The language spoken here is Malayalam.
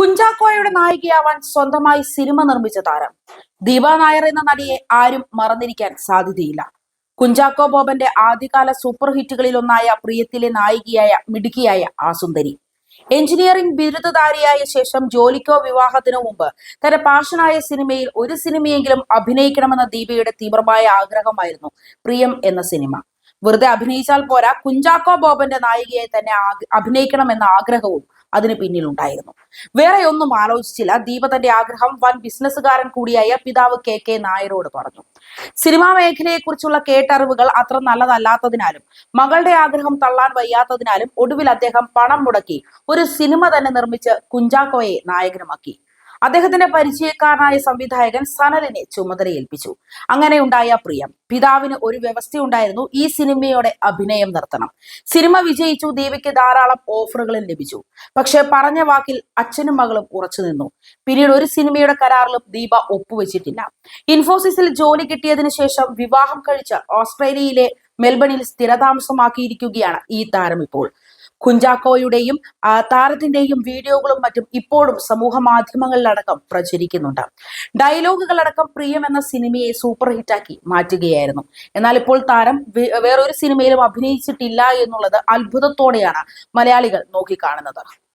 കുഞ്ചാക്കോയുടെ നായികയാവാൻ സ്വന്തമായി സിനിമ നിർമ്മിച്ച താരം. ദീപ നായർ എന്ന നടിയെ ആരും മറന്നിരിക്കാൻ സാധ്യതയില്ല. കുഞ്ചാക്കോ ബോബന്റെ ആദ്യകാല സൂപ്പർ ഹിറ്റുകളിൽ ഒന്നായ പ്രിയത്തിലെ നായികയായ മിടുക്കിയായ ആസുന്ദരി സുന്ദരി. എഞ്ചിനീയറിംഗ് ബിരുദധാരിയായ ശേഷം ജോലിക്കോ വിവാഹത്തിനു മുമ്പ് തന്റെ പാഷനായ സിനിമയിൽ ഒരു സിനിമയെങ്കിലും അഭിനയിക്കണമെന്ന ദീപയുടെ തീവ്രമായ ആഗ്രഹമായിരുന്നു പ്രിയം എന്ന സിനിമ. വെറുതെ അഭിനയിച്ചാൽ പോരാ. കുഞ്ചാക്കോ ബോബന്റെ നായികയെ തന്നെ അഭിനയിക്കണം എന്ന ആഗ്രഹവും അതിന് പിന്നിലുണ്ടായിരുന്നു. വേറെ ഒന്നും ആലോചിച്ചില്ല. ദീപ ആഗ്രഹം വൻ ബിസിനസ്സുകാരൻ കൂടിയായ പിതാവ് കെ കെ നായരോട് പറഞ്ഞു. സിനിമാ മേഖലയെക്കുറിച്ചുള്ള കേട്ടറിവുകൾ അത്ര നല്ലതല്ലാത്തതിനാലും മകളുടെ ആഗ്രഹം തള്ളാൻ വയ്യാത്തതിനാലും ഒടുവിൽ അദ്ദേഹം പണം മുടക്കി ഒരു സിനിമ തന്നെ നിർമ്മിച്ച് കുഞ്ചാക്കോയെ നായകനുമാക്കി. അദ്ദേഹത്തിന്റെ പരിചയക്കാരനായ സംവിധായകൻ സനലിനെ ചുമതലയേൽപ്പിച്ചു. അങ്ങനെ ഉണ്ടായ പ്രിയം പിതാവിന് ഒരു വ്യവസ്ഥയുണ്ടായിരുന്നു ഈ സിനിമയോടെ അഭിനയം നിർത്തണം സിനിമ വിജയിച്ചു ദീപയ്ക്ക് ധാരാളം ഓഫറുകളും ലഭിച്ചു. പക്ഷെ പറഞ്ഞ വാക്കിൽ അച്ഛനും മകളും ഉറച്ചു നിന്നു. പിന്നീട് ഒരു സിനിമയുടെ കരാറിലും ദീപ ഒപ്പുവെച്ചിട്ടില്ല. ഇൻഫോസിസിൽ ജോലി കിട്ടിയതിനു ശേഷം വിവാഹം കഴിച്ച ഓസ്ട്രേലിയയിലെ മെൽബണിൽ സ്ഥിരതാമസമാക്കിയിരിക്കുകയാണ് ഈ താരം ഇപ്പോൾ. കുഞ്ചാക്കോയുടെയും താരത്തിന്റെയും വീഡിയോകളും മറ്റും ഇപ്പോഴും സമൂഹ മാധ്യമങ്ങളിലടക്കം പ്രചരിക്കുന്നുണ്ട്. ഡയലോഗുകളടക്കം പ്രിയം എന്ന സിനിമയെ സൂപ്പർ ഹിറ്റാക്കി മാറ്റുകയായിരുന്നു. എന്നാൽ ഇപ്പോൾ താരം വേറൊരു സിനിമയിലും അഭിനയിച്ചിട്ടില്ല എന്നുള്ളത് അത്ഭുതത്തോടെയാണ് മലയാളികൾ നോക്കിക്കാണുന്നത്.